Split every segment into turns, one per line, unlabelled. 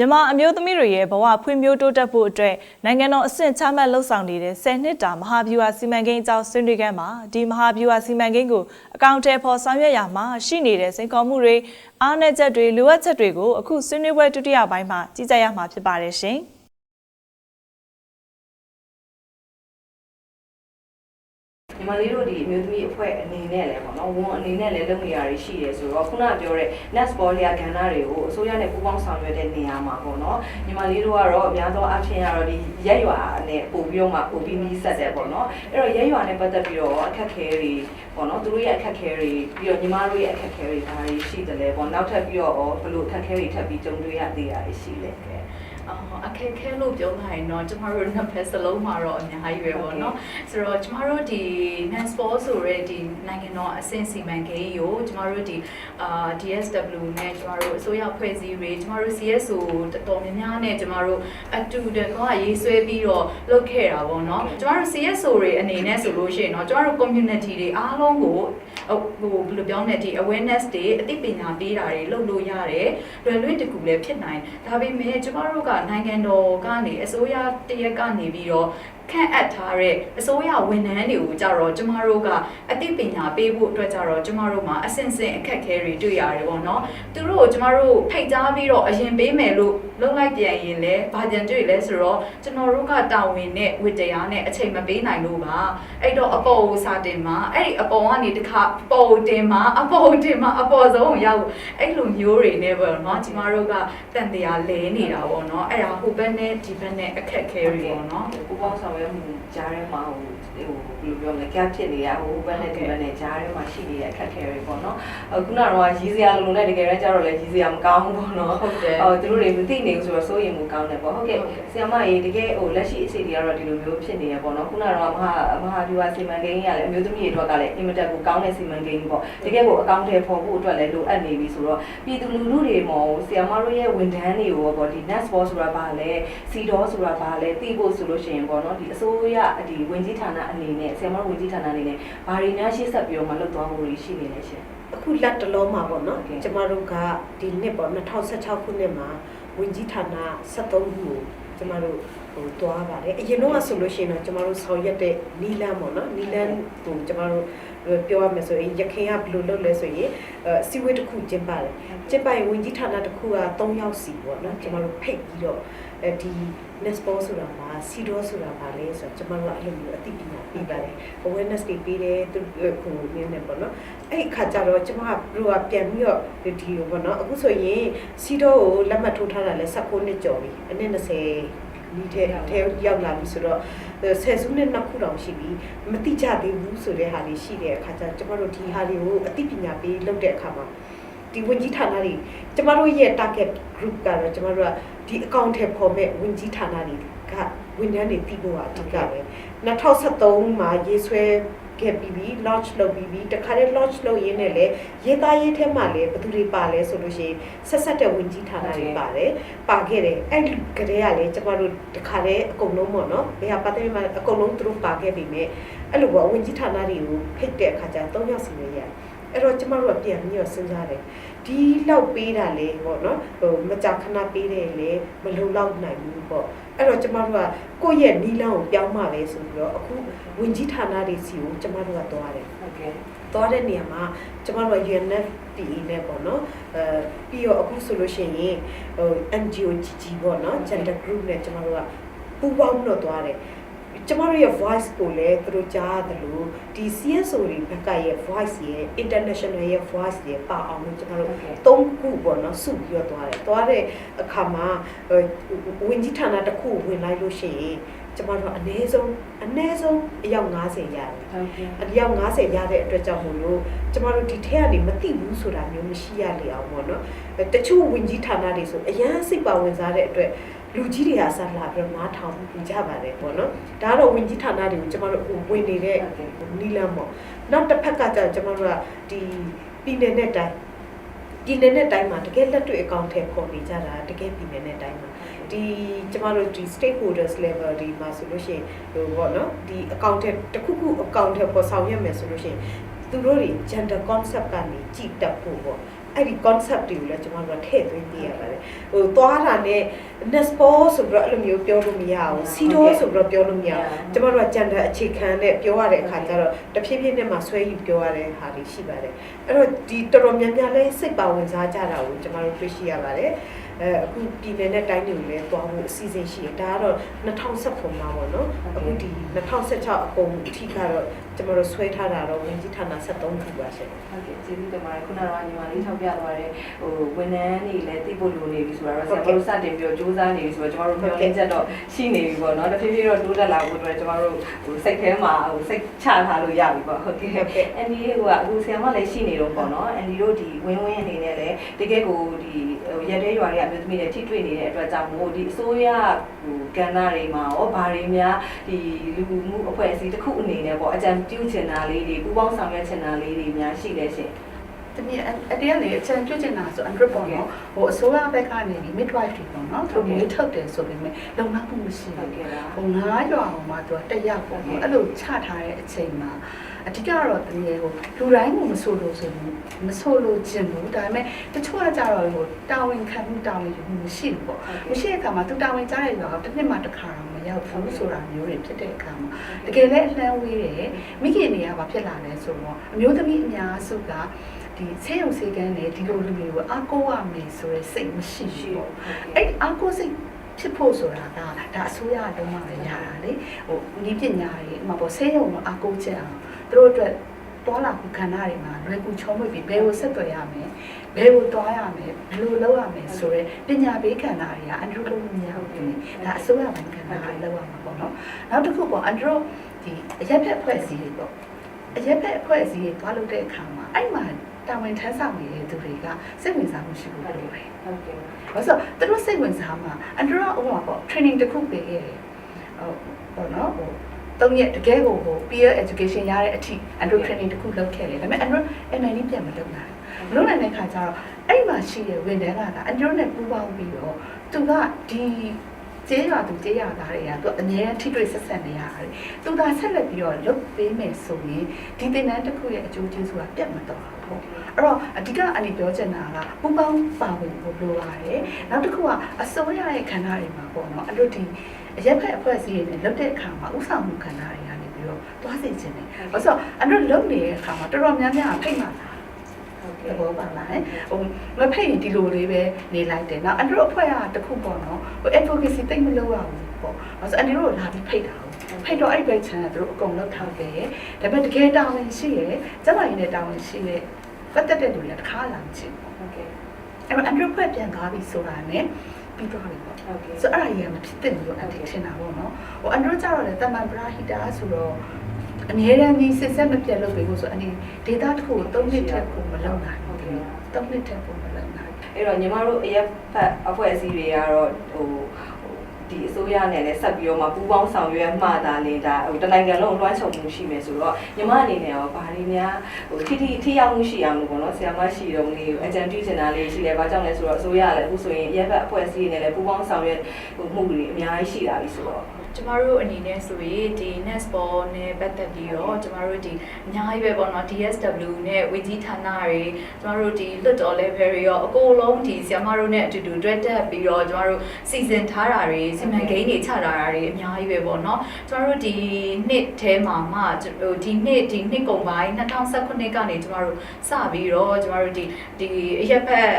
မြန်မာအမျိုးသမီးတွေရဲ့ဘဝဖွံ့ဖြိုးတိုးတက်ဖို့အတွက်နိုင်ငံတော်အဆင့်ချမှတ်လှုပ်ဆောင်နေတဲ့10နှစ်တာမဟာဗျူဟာစီမံကိန်းအကြောင်းဆွေးနွေးခန်းမှာဒီမဟာဗျူဟာစီမံကိန်းကိုအကောင့်ထဲပေါ်ဆောင်ရွက်ရမှာရှိနေတဲ့စိန်ခေါ်မှုတွေအားနည်းချက်တွေလိုအပ်ချက်တွေကိုအခုဆွေးနွေးပွဲဒုတိယပိုင်းမှာကြီးကြပ်ရမှာဖြစ်ပါတယ်ရှင်။
မလေးတို့ဒီအမျိုးသမီးအဖွဲ့အနေနဲ့လည်းပေါ့နော်ဝန်အနေနဲ့လည်းလုပ်နေရတာရှိတယ်ဆိုတော့ခုနကပြောတဲ့ nest ball လျာကဏ္ဍတွေကိုအစိုးရနဲ့ပူးပေါင်းဆောင်ရွက်တဲ့နေရာမှာပေါ့နော်ညီမလေးတို့ကတော့အများသောအားဖြင့်ကတော့ဒီရက်ရွာနဲ့ပို့ပြီးတော့မှပို့ပြီးနီးစပ်တယ်ပေါ့နော်အဲ့တော့ရက်ရွာနဲ့ပတ်သက်ပြီးတော့အခက်ခဲတွေပေါ့နော်သူတို့ရဲ့အခက်ခဲတွေပြီးတော့ညီမတို့ရဲ့အခက်ခဲတွေဒါတွေရှိတယ်လေပေါ့နောက်ထပ်ပြီးတော့ဘယ်လိုအခက်ခဲတွေထပ်ပြီးကြုံတွေ့ရသေးတာရှိလဲကဲ
အော်အခက်ခဲလို့ပြောလိုက်ရင်တော့ကျမတို့နှစ်ဖက်စလုံးမှာတော့အများကြီးပဲပေါ့နော်ဆိုတော့ကျမတို့ဒီ Nansport ဆိုရဲဒီနိုင်ငံတော်အဆင့်စီမံကိန်းကိုကျမတို့ဒီအာ DSW နဲ့ကျမတို့အစိုးရဖွဲ့စည်းတွေကျမတို့ CSO တော်တော်များများနဲ့ကျမတို့အတူတကွရေးဆွဲပြီးတော့လုပ်ခဲ့တာပေါ့နော်ကျမတို့ CSO တွေအနေနဲ့ဆိုလို့ရှိရင်တော့ကျမတို့ community တွေအားလုံးကိုဟိုဘယ်လိုပြောမလဲဒီ awareness တွေအသိပညာပေးတာတွေလုပ်လို့ရတယ်လွယ်လွယ်တကူလည်းဖြစ်နိုင်ဒါပေမဲ့ကျမတို့ကနိုင်ငံတော်ကနေအစိုးရတရက်ကနေပြီးတော့ ခန့်အပ်ထားတဲ့အစိုးရဝန်ထမ်းတွေကိုကြတော့ကျမတို့ကအသိပညာပေးဖို့အတွက်ကြတော့ကျမတို့မှာအဆင့်ဆင့်အခက်အခဲတွေတွေ့ရတယ်ပေါ့နော်သူတို့ကိုကျမတို့ဖိတ်ကြားပြီးတော့အရင်ပေးမယ်လို့လုပ်လိုက်ပြန်ရင်လည်းဘာကြံတွေ့လဲဆိုတော့ကျွန်တော်တို့ကတာဝန်နဲ့ဝတ္တရားနဲ့အချိန်မပေးနိုင်လို့ပါအဲ့တော့အပေါ်ကိုစာတင်မှာအဲ့ဒီအပေါ်ကနေတခါပေါ်တင်မှာအပေါ်တင်မှာအပေါ်ဆုံးကိုရောက်အဲ့လိုမျိုးတွေနဲ့ပေါ့နော်ကျမတို့ကတန်တရားလဲနေတာပေါ့နော်အဲ့ဒါဟိုဘက်နဲ့ဒီဘက်နဲ့အခက်အခဲတွေပေါ့နော်
ပူပေါင်းဆောင်ရွက်မှုကြားထဲမှာဟိုဟိုဘယ်လိုပြောမလဲ gap ဖြစ်နေတာဟိုဘက်နဲ့ဒီဘက်နဲ့ကြားထဲမှာရှိနေတဲ့အခက်အခဲတွေပေါ့နော်အခုနကတော့ရည်စရာလိုနဲ့တကယ်တမ်းကျတော့လည်းရည်စရာမကောင်းဘူးပေါ့နော်
ဟုတ်တယ်
ဟိုသူတို့တွေမသိနေဘူးဆိုတော့စိုးရိမ်မှုကောင်းတယ်ပေါ့ဟုတ်ကဲ့ဆရာမရေတကယ်ဟိုလက်ရှိအခြေအနေကတော့ဒီလိုမျိုးဖြစ်နေရပေါ့နော်ခုနကတော့မဟာမဟာဒီဝါစီမံကိန်းကြီးကလည်းအမျိုးသမီးတွေအတွက်ကလည်းအင်မတန်ကိုကောင်းတဲ့စီမံကိန်းပေါ့တကယ်ကိုအကောင့်ထဲပေါ်ဖို့အတွက်လည်းလိုအပ်နေပြီဆိုတော့ပြည်သူလူထုတွေမော်ဆရာမတို့ရဲ့ဝန်ထမ်းတွေကိုပေါ့ဒီ nest ball ဆိုတာဘာလဲ CDO ဆိုတာဘာလဲသိဖို့ဆိုလို့ရှိရင်ပေါ့နော်ဒီအစိုးရဒီဝင်ကြီးဌာနအနေနဲ့ဆရာမတို့ဝင်ကြီးဌာနအနေနဲ့ဘာတွေများရှေ့ဆက်ပြီးတော့မှလုပ်သွားဖို့ရှိနေလဲရှင်
အခုလက်တလုံးမှာပေါ့နော်
Okay.
ကျမတို့ကဒီနှစ်ပေါ့2016ခုနှစ်မှာဝင်ကြီးဌာန73ခုကိုကျမတို့ဟိုတွားပါတယ်အရင်တော့ဆိုလို့ရှိရင်တော့ကျမတို့ဆောင်ရွက်တဲ့နီလန်းပေါ့နော်နီလန်းကိုကျမတို့ပြောရမယ်ဆိုရင်ရခင်ကဘယ်လိုလုပ်လဲဆိုရင်အဲစီဝေးတစ်ခုကျင်းပါတယ်ကျင်းပရင်ဝင်ကြီးဌာနတစ်ခုက3ယောက်စီပေါ့နော်ကျမတို့ဖိတ်ပြီးတော့အဲ ဒီ Nespo ဆိုတာမှာ Sido ဆိုတာပါလဲဆိုတော့ကျမတို့ကအဲ့လိုမျိုးအသိပညာပေးပါတယ် awareness တွေပေးတယ်သူခုနည်းနဲ့ပေါ့နော်အဲ့ခါကျတော့ကျမတို့ကပြန်ပြီးတော့ဒီဒီကိုပေါ့နော်အခုဆိုရင်စီတော့ကိုလက်မှတ်ထိုးထားတာလဲ16နှစ်ကျော်ပြီအနည်း20ဒီထဲထဲရောက်လာပြီဆိုတော့ဆယ်စုနှစ်နှစ်ခုတောင်ရှိပြီမတိကြသေးဘူးဆိုတဲ့ဟာလေးရှိတဲ့အခါကျကျမတို့ဒီဟာလေးကိုအသိပညာပေးလုပ်တဲ့အခါမှာ ဒီဝင်ကြီးဌာနတွေကျမတို့ရဲ့ target group ကတော့ကျမတို့ကဒီ account ထဲပေါ်မဲ့ဝင်ကြီးဌာနတွေကဝန်ထမ်းတွေတည်ဖို့အဓိကပဲ2013မှာရေးဆွဲခဲ့ပြီးပြီ launch လုပ်ပြီးပြီတခါတည်း launch လုပ်ရင်းနဲ့လည်းရေးသားရေးထဲမှာလည်းဘယ်သူတွေပါလဲဆိုလို့ရှိရင်ဆက်ဆက်တဲ့ဝင်ကြီးဌာနတွေပါတယ်ပါခဲ့တယ်အဲ့ဒီကလေးကလည်းကျမတို့တခါတည်းအကုန်လုံးပေါ့နော်ဘယ်ဟာပတ်သက်မှအကုန်လုံးသူတို့ပါခဲ့ပြီမဲ့အဲ့လိုပေါ့ဝင်ကြီးဌာနတွေကိုဖိတ်တဲ့အခါကျတော့၃ယောက်စီနေရတယ် အဲ့တော့ကျမတို့ကပြန်ပြီးတော့စဉ်းစားတယ်ဒီလောက်ပေးတာလေပေါ့နော်ဟိုမကြာခဏပေးတယ်လေမလုံလောက်နိုင်ဘူးပေါ့အဲ့တော့ကျမတို့ကကိုယ့်ရဲ့နီးလန်းကိုပြောင်းမှပဲဆိုပြီးတော့အခုဝင်ကြီးဌာနတွေစီကိုကျမတို့ကသွားတယ်
ဟုတ်ကဲ့
သွားတဲ့နေရာမှာကျမတို့က UNFPA နဲ့ပေါ့နော်အဲပြီးတော့အခုဆိုလို့ရှိရင်ဟို NGO ကြီးကြီးပေါ့နော် gender group နဲ့ကျမတို့ကပူးပေါင်းတော့သွားတယ် ကျမတို့ရဲ့ voice ကိုလည်းသူတို့ကြားရတယ်လို့ဒီ CSO တွေဘက်ကရဲ့ voice ရဲ့ international ရဲ့ voice ရဲ့ပါအောင်လို့ကျမတို့
ဟုတ်ကဲ့
သုံးခုပေါ့နော်စုပြီးတော့သွားတယ်သွားတဲ့အခါမှာဟိုဝင်ကြီးဌာနတစ်ခုဝင်လိုက်လို့ရှိရင်ကျမတို့ကအနည်းဆုံးအနည်းဆုံးအယောက်90ရတယ်
ဟုတ်ကဲ့
အယောက်90ရတဲ့အတွက်ကြောင့်မို့လို့ကျမတို့ဒီထက်ကနေမသိဘူးဆိုတာမျိုးမရှိရလေအောင်ပေါ့နော်အဲတချို့ဝင်ကြီးဌာနတွေဆိုအရန်စိတ်ပါဝင်စားတဲ့အတွက် လူကြီးတွေကဆက်လာပြီးတော့နားထောင်ပြီးကြပါတယ်ပေါ့နော်ဒါကတော့ဝင်ကြီးဌာနတွေကိုကျမတို့ဟိုဝင်နေတဲ့နီလန်းပေါ့နောက်တစ်ဖက်ကကျတော့ကျမတို့ကဒီပြည်နယ်နဲ့တိုင်းပြည်နယ်နဲ့တိုင်းမှာတကယ်လက်တွေ့အကောင့်ထဲပေါ်နေကြတာတကယ်ပြည်နယ်နဲ့တိုင်းမှာဒီကျမတို့ဒီ stakeholders level ဒီမှာဆိုလို့ရှိရင်ဟိုပေါ့နော်ဒီ account ထဲတစ်ခုခု account ထဲပေါ်ဆောင်ရွက်မယ်ဆိုလို့ရှိရင်သူတို့တွေ gender concept ကနေကြည်တက်ဖို့ပေါ့ အဲ့ဒီ concept တွေကိုလည်းကျွန်တော်တို့ထည့်သွင်းပြရပါတယ်ဟိုသွားတာနဲ့ Nespo ဆိုပြီးတော့အဲ့လိုမျိုးပြောလို့မရဘူး Sido ဆိုပြီးတော့ပြောလို့မရဘူးကျွန်တော်တို့ကကြံတဲ့အခြေခံနဲ့ပြောရတဲ့အခါကျတော့တဖြည်းဖြည်းနဲ့မှဆွဲယူပြောရတဲ့ဟာတွေရှိပါတယ်အဲ့တော့ဒီတော်တော်များများလေးစိတ်ပါဝင်စားကြတာကိုကျွန်တော်တို့တွေ့ရှိရပါတယ် အဲအခုပြည်နယ်နဲ့တိုင်းတွေကိုလည်းတွားဖို့အစီအစဉ်ရှိတယ်ဒါကတော့2019မှာပေါ့နော်အခုဒီ2016အကုန်အထိကတော့ကျွန်တော်တို့ဆွဲထားတာတော့ဝင်ကြီးဌာန73ခုပါရှင်
ဟုတ်ကဲ့ကျေးဇူးတင်ပါတယ်ခုနကတော့ညီမလေးထောက်ပြသွားတဲ့ဟိုဝန်ထမ်းတွေလည်းသိဖို့လိုနေပြီဆိုတော့ဆရာတို့စတင်ပြီးတော့စူးစမ်းနေပြီဆိုတော့ကျမတို့မျှော်လင့်ချက်တော့ရှိနေပြီပေါ့နော်တဖြည်းဖြည်းတော့တိုးတက်လာဖို့အတွက်ကျမတို့ဟိုစိတ်ထဲမှာဟိုစိတ်ချထားလို့ရပြီပေါ့ဟုတ်ကဲ့အန်ဒီဟိုကအခုဆရာမလည်းရှိနေတော့ပေါ့နော်အန်ဒီတို့ဒီဝင်းဝင်းအနေနဲ့လည်းတကယ်ကိုဒီဟိုရက်တဲ့ရွာတွေအမျိုးသမီးတွေထိတွေ့နေတဲ့အတွက်ကြောင့်မို့ဒီအစိုးရဟိုကဏ္ဍတွေမှာရောဘာတွေများဒီလူမှုအဖွဲ့အစည်းတစ်ခုအနေနဲ့ပေါ့အကြံပြုချင်တာလေးတွေပူးပေါင်းဆောင်ရွက်ချင်တာလေးတွေများရှိတယ်ရှင်
တမီးအတည်းကနေအချန်ကျွတ်ချင်တာဆို Android ပေါ့နော်ဟိုအစိုးရဘက်ကနေဒီ midwife တွေပေါ့ နော်သူတို့မျိုးထုတ်တယ်ဆိုပေမဲ့လုံလောက်မှုမရှိ
ဟုတ်
ဘူး
ကဲ့လား
ဟိုငါးရွာဟိုမှာသူကတက်ရောက်ပေါ့နော်အဲ့လိုချထားတဲ့အချိန်မှာအဓိကတော့တမီးဟိုလူတိုင်းကိုမဆိုလို့ဆိုဘူးမဆိုလို့ကျင်ဘူးဒါပေမဲ့တချို့ကကြတော့ဟိုတာဝန်ခံမှုတာဝန်ယူမှုမရှိဘူးပေါ့မရှိတဲ့အခါမှာသူတာဝန်ကြားတဲ့ရွာကတစ်နှစ်မှတစ်ခါတော့မရောက်ဘူးဆိုတာမျိုးတွေဖြစ်တဲ့အခါမှာတကယ်လည်းအလှမ်းဝေးတယ်မိခင်တွေကဘာဖြစ်လာလဲဆိုတော့အမျိုးသမီးအများစုက ဒီဆေးရုံဆေးကန်းနဲ့ဒီလိုလူတွေကိုအားကိုးရမယ်ဆိုရယ်စိတ်မရှိ
ရှိ
ဘူး
ပေါ့
ပေါ့အဲ့ဒီအားကိုးစိတ်ဖြစ်ဖို့ဆိုတာကဒါအစိုးရအလုံးမပဲရတာလေဟိုဤပညာတွေဥပမာပေါ့ဆေးရုံမှာအားကိုးချက်အောင်သူတို့အတွက်တွာလာခုခန္ဓာတွေမှာလွယ်ကူချောမွေ့ပြီးဘယ်ကိုဆက်သွယ်ရမယ်ဘယ်ကိုတွားရမယ်ဘယ်လိုလုပ်ရမယ်ဆိုရယ်ပညာပေးခန္ဓာတွေကအန်ဒရိုလို့မရဘူးလေဒါအစိုးရပိုင်းခန္ဓာကလုပ်ရမှာပေါ့နော်နောက်တစ်ခုပေါ့အန်ဒရိုဒီအရက်ဖက်ဖွဲ့စည်းတွေပေါ့အရက်ဖက်ဖွဲ့စည်းတွေတွားလုပ်တဲ့အခါမှာအဲ့မှာ တာဝန်ထမ်းဆောင်နေတဲ့သူတွေကစိတ်ဝင်စားမှုရှိဖို့လိုတယ်
ဟုတ်ကဲ့။
ဘာလို့ဆိုတော့သူတို့စိတ်ဝင်စားမှာအန်ဒရောဥပမာပေါ့ training တစ်ခုပေးခဲ့တယ်။ဟိုပေါ့နော်ဟိုတုံးရက်တကယ်ကိုဟို peer education ရတဲ့အထိအန်ဒရို training တစ်ခုလုပ်ခဲ့တယ်။ဒါပေမဲ့အန်ဒရို MND ပြန်မလုပ်နိုင်ဘူး။မလုပ်နိုင်တဲ့ခါကျတော့အဲ့မှာရှိတဲ့ဝန်ထမ်းကအန်ဒရိုနဲ့ပူးပေါင်းပြီးတော့သူကဒီကျေးရွာသူကျေးရွာသားတွေကသူအများထိတွေ့ဆက်ဆက်နေရတယ်။သူသာဆက်လက်ပြီးတော့လုပ်ပေးမယ်ဆိုရင်ဒီသင်တန်းတစ်ခုရဲ့အကျိုးကျေးဇူးကပြတ်မသွားဘူး ပေါ့။အဲ့တော့အဓိကအန်ဒီပြောချင်တာကပူပေါင်းပါဝင်ဖို့လိုပါတယ်။နောက်တစ်ခုကအစိုးရရဲ့ခန္ဓာတွေမှာပေါ့နော်။အဲ့လိုဒီအရက်ဖက်အဖွဲ့အစည်းတွေနဲ့လုပ်တဲ့အခါမှာဥဆောင်မှုခန္ဓာတွေကနေပြီးတော့သွားစေချင်တယ်။ဘာလို့ဆိုတော့အဲ့လိုလုပ်နေတဲ့အခါမှာတော်တော်များများဖိတ်မှလာ
ဟုတ်
သ
ကဲ့
ဘောပါလား။ဟိုမဖိတ်ရင်ဒီလိုလေးပဲနေလိုက်တယ်။နောက်အန်ဒရိုအဖွဲ့ကတစ်ခုပေါ့နော်။ဟို advocacy တိတ်မလုပ်ရဘူးပေါ့။ဘာလို့ဆိုအန်ဒရိုကိုလာပြီးဖိတ်တာ။ဖိတ်တော့အဲ့ဘက်ချမ်းကသူတို့အကုန်လောက်ထားခဲ့။ဒါပေမဲ့တကယ်တာဝန်ရှိရဲ့ကျမရင်းနဲ့တာဝန်ရှိရဲ့ ပတ်သက်တဲ့လူတွေကတစ်ခါလာမကြည့်ဘူး
ဟုတ်ကဲ့
အဲ့တော့ Android ဖွဲ့ပြန်ကားပြီဆိုတာနဲ့ပြီးသွားပြီပေါ့
ဟုတ်ကဲ့
ဆိုတော့အဲ့ဒါကြီးကမဖြစ်တဲ့လို့အန်တီထင်တာပေါ့နော်ဟို Android ကျတော့လေတမန်ပရာဟိတာဆိုတော့အများရန်ဒီစစ်ဆက်မပြတ်လုပ်ပေးဖို့ဆိုအန်ဒီ data တစ်ခုကို3နှစ်ထက်ကိုမလုပ်နိုင်ဘူး3နှစ်ထက်ကိုမလုပ်နိုင်
အဲ့တော့ညီမတို့အရက်ဖက်အဖွဲ့အစည်းတွေကတော့ဟို ဒီအစိုးရနဲ့လည်းဆက်ပြီးတော့မှပူးပေါင်းဆောင်ရွက်မှသာလေဒါဟိုတနိုင်ငံလုံးလွှမ်းခြုံမှုရှိမယ်ဆိုတော့ညီမအနေနဲ့ရောဘာတွေများဟိုထိထိထိရောက်မှုရှိအောင်လို့ပေါ့နော်ဆရာမရှိတော့လေးအကြံပြုချင်တာလေးရှိတယ်ဘာကြောင့်လဲဆိုတော့အစိုးရကလည်းအခုဆိုရင်အရက်ဖက်အဖွဲ့အစည်းတွေနဲ့လည်းပူးပေါင်းဆောင်ရွက်ဟိုမှုတွေအများကြီးရှိလာပြီဆိုတော့
ကျမတို့အနေနဲ့ဆိုရင်ဒီ Netball နဲ့ပတ်သက်ပြီးတော့ကျမတို့ဒီအများကြီးပဲပေါ့နော် DSW နဲ့ဝေကြီးဌာနတွေကျမတို့ဒီလွတ်တော် level တွေရောအကုန်လုံးဒီဆရာမတို့နဲ့အတူတူတွဲတက်ပြီးတော့ကျမတို့စီစဉ်ထားတာတွေစီမံကိန်းတွေချထားတာတွေအများကြီးပဲပေါ့နော်ကျမတို့ဒီနှစ်ထဲမှာမှဟိုဒီနှစ်ဒီနှစ်ကုန်ပိုင်း2019ကနေကျမတို့စပြီးတော့ကျမတို့ဒီဒီအရက်ဖက်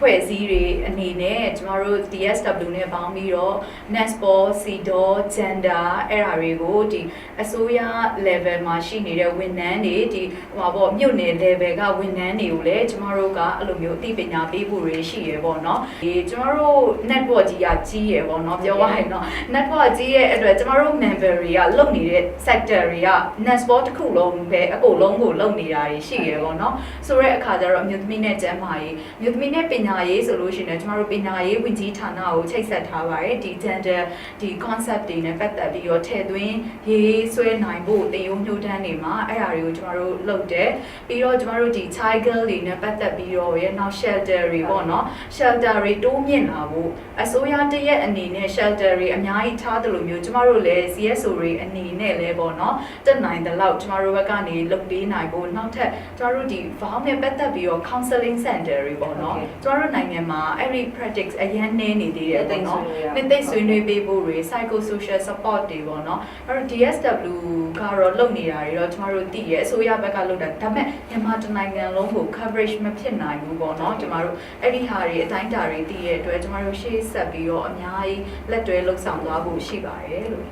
ဖွဲ့စည်းတွေအနေနဲ့ကျမတို့ DSW နဲ့ပေါင်းပြီးတော့ Netball, CDO, Gender အဲ့ဒါတွေကိုဒီအစိုးရ level မှာရှိနေတဲ့ဝန်ထမ်းတွေဒီဟိုပါပေါ့မြို့နယ် level ကဝန်ထမ်းတွေကိုလည်းကျမတို့ကအဲ့လိုမျိုးအသိပညာပေးဖို့တွေရှိရပေါ့နော်ဒီကျမတို့ network ကြီးကကြီးရပေါ့နော်ပြောရရင်တော့ network ကြီးရဲ့အတွက်ကျမတို့ member တွေကလုပ်နေတဲ့ sector တွေက Netball တစ်ခုလုံးပဲအကုန်လုံးကိုလုပ်နေတာတွေရှိရပေါ့နော်ဆိုတော့အခါကျတော့အမျိုးသမီးနဲ့ကျန်းမာရေးအမျိုးသမီးနဲ့ပညာညာရေးဆိုလို့ရှိရင်လည်းကျမတို့ပညာရေးဝန်ကြီးဌာနကိုချိတ်ဆက်ထားပါတယ်ဒီ gender ဒီ concept တွေနဲ့ပတ်သက်ပြီးတော့ထည့်သွင်းရေးဆွဲနိုင်ဖို့တင်ယုံညှို့တန်းနေမှာအဲ့အရာတွေကိုကျမတို့လုပ်တယ်ပြီးတော့ကျမတို့ဒီ child girl တွေနဲ့ပတ်သက်ပြီးတော့ရဲ့နောက် shelter တွေပေါ့နော် shelter တွေတိုးမြင့်လာဖို့အစိုးရတရက်အနေနဲ့ shelter တွေအများကြီးထားတယ်လို့မျိုးကျမတို့လည်း CSO တွေအနေနဲ့လည်းပေါ့နော်တက်နိုင်တဲ့လောက်ကျမတို့ဘက်ကနေလုပ်ပေးနိုင်ဖို့နောက်ထပ်ကျမတို့ဒီ vow နဲ့ပတ်သက်ပြီးတော့ counseling center တွေပေါ့နော်ကျမတို့နိုင်ငံမှာအဲ့ဒီ practice အရင်နေနေသေးတယ်ပေါ့နော်နှစ်သိမ့်ဆွေးနွေးပေးဖို့တွေ psycho social support တွေပေါ့နော်အဲ့တော့ DSW ကတော့လုပ်နေတာတွေတော့ကျမတို့သိရအစိုးရဘက်ကလုပ်တာဒါပေမဲ့မြန်မာတနိုင်ငံလုံးကို coverage မဖြစ်နိုင်ဘူးပေါ့နော်ကျမတို့အဲ့ဒီဟာတွေအတိုင်းအတာတွေသိရတဲ့အတွက်ကျမတို့ရှေ့ဆက်ပြီးတော့အများကြီးလက်တွဲလှုပ်ဆောင်သွားဖို့ရှိပါတယ်လို့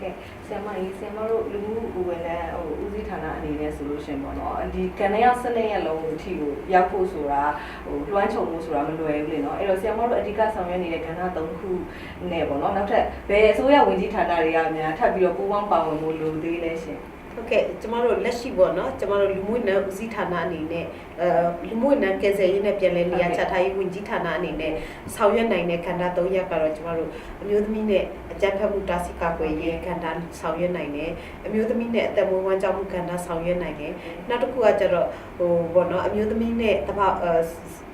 ကဲ ဆရာမကြီးဆရာမတို့လူမှုဥဝင်နဲ့ဟိုဦးစီးဌာနအနေနဲ့ဆိုလို့ရှရင်ပေါ့နော်ဒီကနေရစနစ်ရဲ့လုံးအထိကိုရောက်ဖို့ဆိုတာဟိုလွှမ်းခြုံဖို့ဆိုတာမလွယ်ဘူးလေနော်အဲ့တော့ဆရာမတို့အဓိကဆောင်ရွက်နေတဲ့ကဏ္ဍ၃ခုနဲ့ပေါ့နော်နောက်ထပ်ဘယ်အစိုးရဝန်ကြီးဌာနတွေကများထပ်ပြီးတော့ပူးပေါင်းပါဝင်ဖို့လိုသေးလဲရှင်
ဟုတ်ကဲ့ကျမတို့လက်ရှိပေါ့နော်ကျမတို့လူမှု့နယ်ဦးစီးဌာနအနေနဲ့အဲလူမှု့နယ်ကယ်ဆယ်ရေးနဲ့ပြည်လည်နေရာချထားရေးဝန်ကြီးဌာနအနေနဲ့ဆောင်ရွက်နိုင်တဲ့ခန္ဓာ၃ရပ်ကတော့ကျမတို့အမျိုးသမီးနဲ့အကြမ်းဖက်မှုတားဆီးကာကွယ်ရေးခန္ဓာဆောင်ရွက်နိုင်တယ်အမျိုးသမီးနဲ့အသက်မွေးဝမ်းကြောင်းမှုခန္ဓာဆောင်ရွက်နိုင်တယ်နောက်တစ်ခုကကျတော့ဟိုပေါ့နော်အမျိုးသမီးနဲ့တပအဲ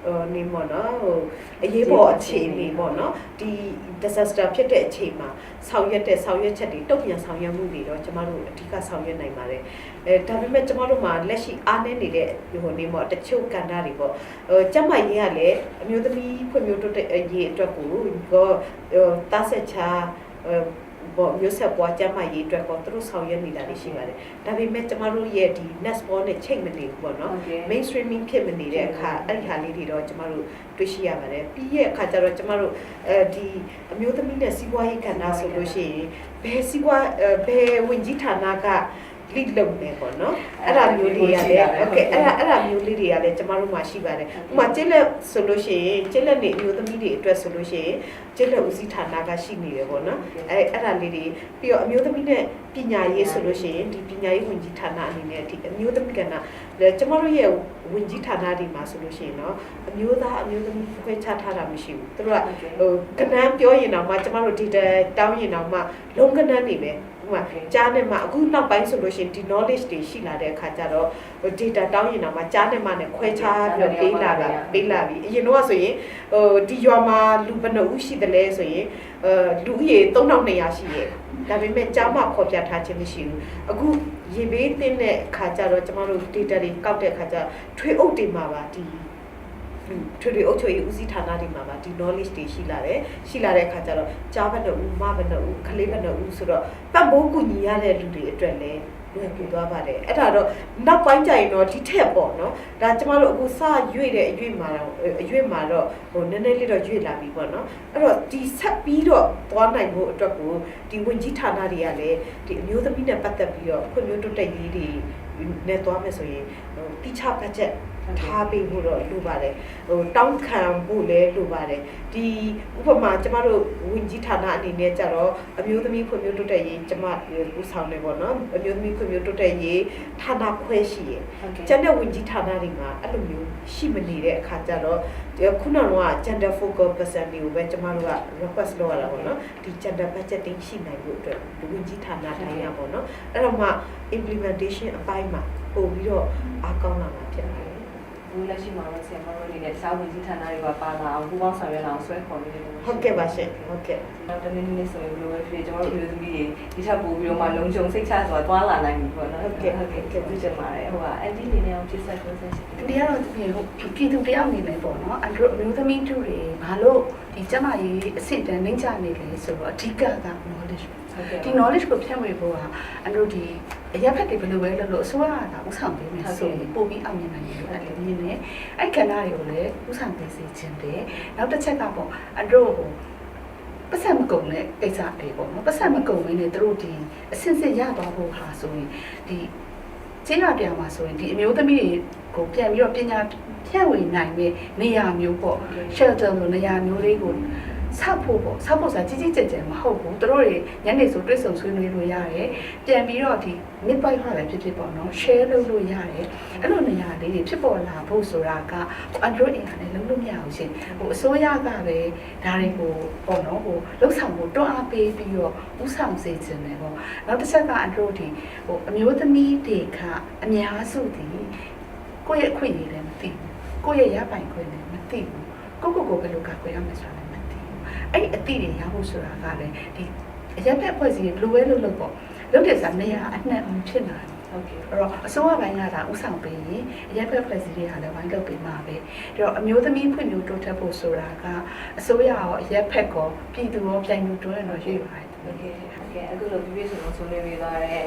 ဟိုနေပေါ့နော်ဟိုအရေးပေါ်အခြေအနေပေါ့နော်ဒီ disaster ဖြစ်တဲ့အချိန်မှာဆောင်ရွက်တဲ့ဆောင်ရွက်ချက်တွေတုံ့ပြန်ဆောင်ရွက်မှုတွေတော့ကျမတို့အဓိကဆောင်ရွက်နိုင်ပါတယ်အဲဒါပေမဲ့ကျမတို့မှာလက်ရှိအားနည်းနေတဲ့ဟိုနေပေါ့တချို့ကဏ္ဍတွေပေါ့ဟိုကျမရေးကလည်းအမျိုးသမီးဖွံ့ဖြိုးတိုးတက်ရေးအတွက်ကိုဟိုတားဆက်ချာ ဘောမျိုးဆက်ပွားကျမရေးအတွက်ကိုသူတို့ဆောင်ရွက်နေတာတွေရှိပါတယ်ဒါပေမဲ့ကျမတို့ရဲ့ဒီ next ball နဲ့ချိန်မနေဘူးပေါ့နော်
ဟုတ်ကဲ့
mainstreaming ဖြစ်မနေတဲ့အခါအဲ့ဒီဟာလေးတွေတော့ကျမတို့တွေ့ရှိရပါတယ်ပြီးရဲ့အခါကျတော့ကျမတို့အဲဒီအမျိုးသမီးနဲ့စီးပွားရေးကဏ္ဍဆိုလို့ရှိရင်ဘယ်စီးပွားဘယ်ဝင်ကြီးဌာနက lead လုပ်နေပေါ့နော်အဲ့ဒါမျိုးလေးရတယ် okay အဲ့ဒါအဲ့ဒါမျိုးလေးတွေကလည်းကျမတို့မှာရှိပါတယ်ဥပမာကျက်လက်ဆိုလို့ရှိရင်ကျက်လက်နေအမျိုးသမီးတွေအတွက်ဆိုလို့ရှိရင်ကျက်လက်ဦးစီးဌာနကရှိနေတယ်ပေါ့နော်အဲ့အဲ့ဒါလေးတွေပြီးတော့အမျိုးသမီးနဲ့ပညာရေးဆိုလို့ရှိရင်ဒီပညာရေးဝင်ကြီးဌာနအနေနဲ့ဒီအမျိုးသမီးကဏ္ဍလဲကျမတို့ရဲ့ဝင်ကြီးဌာနတွေမှာဆိုလို့ရှိရင်တော့အမျိုးသားအမျိုးသမီးခွဲခြားထားတာမရှိဘူးသူတို့ကဟိုကနန်းပြောရင်တော့မှကျမတို့ data တောင်းရင်တော့မှလုံးကနန်းနေပဲဥပမာကြားနဲ့မှအခုနောက်ပိုင်းဆိုလို့ရှိရင်ဒီ knowledge တွေရှိလာတဲ့အခါကျတော့ဟို data တောင်းရင်တော့မှကြားနဲ့မှနဲ့ခွဲခြားပြီးတော့ပေးလာတာပေးလာပြီအရင်တော့ဆိုရင်ဟိုဒီရွာမှာလူဘယ်နှဦးရှိတယ်လဲဆိုရင်အဲလူဦးရေ3200ရှိရဲ့ဒါပေမဲ့ကြားမှခေါ်ပြထားခြင်းမရှိဘူးအခု ရေဘေးတင်းတဲ့အခါကျတော့ကျမတို့ data တွေကောက်တဲ့အခါကျထွေးအုပ်တွေမှာပါဒီထွေထွေအုပ်ချုပ်ရေးဦးစီးဌာနတွေမှာပါဒီ knowledge တွေရှိလာတယ်ရှိလာတဲ့အခါကျတော့ကြားဘက်တော့ဦးမဘက်တော့ဦးခလေးဘက်တော့ဦးဆိုတော့ပတ်မိုးကူညီရတဲ့လူတွေအတွက်လည်း လွယ်ကူသွားပါတယ်အဲ့ဒါတော့နောက်ပိုင်းကျရင်တော့ဒီထက်ပေါ့နော်ဒါကျမတို့အခုစရွေ့တဲ့အရွေ့မှာတော့အရွေ့မှာတော့ဟိုနည်းနည်းလေးတော့ရွေ့လာပြီပေါ့နော်အဲ့တော့ဒီဆက်ပြီးတော့သွားနိုင်ဖို့အတွက်ကိုဒီဝင်ကြီးဌာနတွေကလည်းဒီအမျိုးသမီးနဲ့ပတ်သက်ပြီးတော့ဖွံ့ဖြိုးတိုးတက်ရေးတွေနဲ့သွားမယ်ဆိုရင်ဟိုတိချဘတ်ဂျက် ထားပေးဖို့တော့လိုပါတယ်ဟိုတောင်းခံဖို့လည်းလိုပါတယ်ဒီဥပမာကျမတို့ဝင်ကြီးဌာနအနေနဲ့ကြတော့အမျိုးသမီးဖွံ့ဖြိုးတိုးတက်ရေးကျမဦးဆောင်နေပေါ့နော်အမျိုးသမီးဖွံ့ဖြိုးတိုးတက်ရေးဌာနခွဲရှိရယ်
ဟုတ်ကဲ့
ကျန်တဲ့ဝင်ကြီးဌာနတွေမှာအဲ့လိုမျိုးရှိမနေတဲ့အခါကျတော့ဒီခုနက gender focal person တွေကိုပဲကျမတို့က request လုပ်ရတာပေါ့နော်ဒီ gender budgeting ရှိနိုင်ဖို့အတွက်ဒီဝင်ကြီးဌာနတိုင်းရပေါ့နော်အဲ့တော့မှ implementation အပိုင်းမှာပို့ပြီးတော့အားကောင်းလာမှာဖြစ်ပါတယ်
ဘူးလက်ရှိမှာတော့ဆရာမတို့အနေနဲ့တခြားဝန်ကြီးဌာနတွေကပါလာအောင်ပူးပေါင်းဆောင်ရွက်လာအောင်ဆွဲခေါ်နေတယ်လို့
ဟုတ်ကဲ့ပါရှင်ဟုတ်ကဲ့
နောက်တနေ့နေ့ဆိုရင်ဘယ်လိုပဲဖြစ်ကျွန်တော်တို့မျိုးသမီးတွေဒီထက်ပိုပြီးတော့မှလုံခြုံစိတ်ချစွာသွားလာနိုင်ပြီပေါ့နော်ဟုတ်ကဲ့ဟုတ်ကဲ့ကျေးဇူးတင်ပါတယ်ဟိုကအန်တီနေနဲ့အောင်ပြဆက်ပြောဆက်ရှင်
ဒီကတော့ဒီဟိုပြည်သူတယောက်အနေနဲ့ပေါ့နော်အန်ဒရိုအမျိုးသမီးတို့တွေဘာလို့ ဒီကျမကြီးအဆင့်တန်းနှိမ့်ချနေလဲဆိုတော့အဓိကက knowledge
ဟုတ်ကဲ့
ဒီ knowledge ကိုဖြန့်ဝေဖို့ကအန်ဒရိုဒီအရက်ဖက်တွေဘယ်လိုပဲလုပ်လို့အစိုးရကဥဆောင်ပေးမယ်ဆိုရင်ပို့ပြီးအောင်မြင်နိုင်တယ်လို့အဲ့ဒီမြင်နေအဲ့ကဏ္ဍတွေကိုလည်းဥဆောင်ပေးစေခြင်းတယ်နောက်တစ်ချက်ကပေါ့အန်ဒရိုဟိုပတ်စံမကုန်တဲ့ကိစ္စတွေပေါ့နော်ပတ်စံမကုန်မင်းနဲ့သူတို့ဒီအစစ်စစ်ရသွားဖို့ဟာဆိုရင်ဒီကျေးရွာတရားမှာဆိုရင်ဒီအမျိုးသမီးတွေ ကိုပြန်ပြီးတော့ပညာဖြန့်ဝေနိုင်တဲ့နေရာမျိုးပေါ့ shelter လိုနေရာမျိုးလေးကိုဆောက်ဖို့ပေါ့ဆောက်ဖို့ဆိုတာကြီးကြီးကျယ်ကျယ်မဟုတ်ဘူးသူတို့တွေညနေဆိုတွေ့ဆုံဆွေးနွေးလို့ရတယ်ပြန်ပြီးတော့ဒီ mid point ဟာလည်းဖြစ်ဖြစ်ပေါ့နော် share လုပ်လို့ရတယ်အဲ့လိုနေရာလေးတွေဖြစ်ပေါ်လာဖို့ဆိုတာက Android အင်ဟာနဲ့လုံးလို့မရဘူးရှင်ဟိုအစိုးရကပဲဒါတွေကိုပေါ့နော်ဟိုလှုပ်ဆောင်ဖို့တွန်းအားပေးပြီးတော့ဥဆောင်စေချင်တယ်ပေါ့နောက်တစ်ချက်က Android ဒီဟိုအမျိုးသမီးတွေက အများစုဒီ ကိုယ့်ရဲ့အခွင့်အရေးလည်းမသိဘူးကိုယ့်ရဲ့ရပိုင်ခွင့်လည်းမသိဘူးကိုယ့်ကိုယ်ကိုဘယ်လိုကာကွယ်ရမလဲဆိုတာလည်းမသိဘူးအဲ့ဒီအသိတွေရဖို့ဆိုတာကလည်းဒီအရက်ဖက်ဖွဲ့စည်းဘလိုပဲလုပ်လို့ပေါ့လုပ်တယ်ဆိုတာနေရာအနှံ့အောင်ဖြစ်လာတယ်
ဟုတ်ကဲ့
အဲ့တော့အစိုးရပိုင်းကဒါဥဆောင်ပေးရင်အရက်ဖက်ဖွဲ့စည်းတွေကလည်းဝိုင်းလုပ်ပေးမှာပဲဒါတော့အမျိုးသမီးဖွံ့ဖြိုးတိုးတက်ဖို့ဆိုတာကအစိုးရရောအရက်ဖက်ကောပြည်သူရောပြိုင်တူတွဲတော့ရွေ့ပါတယ်
ဟုတ်ကဲ့ ကဲအခုလိုပြည့်ပြည့်စုံစုံဆွေးနွေးပေးသွားတဲ့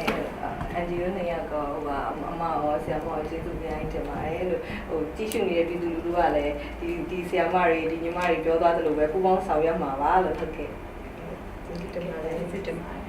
အန်ဂျီရိုနှစ်ယောက်ကဟိုကအမရောဆရာမရောကျေးဇူးအများကြီးတင်ပါတယ်လို့ဟိုကြည့်ရှုနေတဲ့ပြည်သူလူထုကလည်းဒီဒီဆရာမတွေဒီညီမတွေပြောသွားသလိုပဲပူးပေါင်းဆောင်ရွက်မှာပါလို့ဟုတ်ကဲ့
ကျေးဇူးတင်ပါတယ်
ကျေးဇူးတင်ပါတယ်